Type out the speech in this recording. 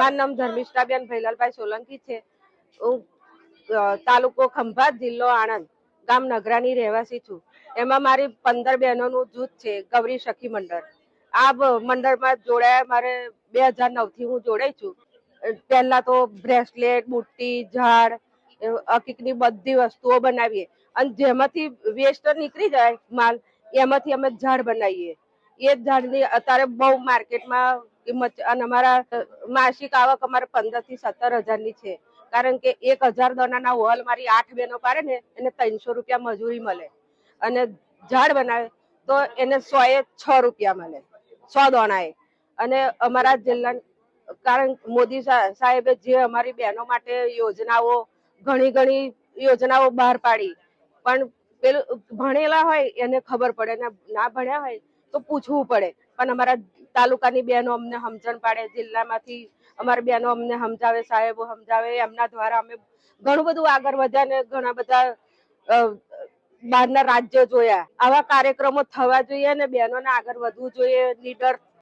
મારું નામ ધર્મિષ્ઠાબેન ભૈલાલભાઈ સોલંકી છે. હું તાલુકો ખંભાત જિલ્લો આણંદ ગામ નગરાની રહેવાસી છું. એમાં મારી પંદર બહેનોનું જૂથ છે, ગૌરી સખી મંડળ. આ મંડળમાં જોડાયા મારે બે હજાર નવથી હું જોડાઈ છું. પહેલાં તો બ્રેસલેટ, બુટ્ટી, ઝાડ હકીકની બધી વસ્તુઓ બનાવીએ. અને જેમાંથી વેસ્ટ નીકળી જાય માલ, એમાંથી અમે ઝાડ બનાવીએ. એ ઝાડની અત્યારે બહુ માર્કેટમાં કિંમત અને અમારા માસિક આવક અમારે પંદરથી સત્તર હજારની છે. કારણ કે એક હજાર દોનાના હોલ મારી આઠ બહેનો પાડે ને, એને ત્રણસો રૂપિયા મજૂરી મળે. અને ઝાડ બનાવે તો એને સો એ છ રૂપિયા મળે. સો દોણાએ. અને અમારા જિલ્લા, કારણ મોદી સાહેબે જે અમારી બહેનો માટે યોજનાઓ, ઘણી ઘણી યોજનાઓ બહાર પાડી. પણ પેલું ભણેલા હોય એને ખબર પડે ને ના ભણ્યા હોય તો પૂછવું પડે. પણ અમારા તાલુકાની બહેનો અમને સમજણ પાડે, જિલ્લામાંથી અમારી બહેનો અમને સમજાવે, સાહેબો સમજાવે. એમના દ્વારા અમે ઘણું બધું આગળ વધ્યા ને ઘણા બધા બહારના રાજ્યો જોયા. આવા કાર્યક્રમો થવા જોઈએ અને બહેનોને આગળ વધવું જોઈએ લીડર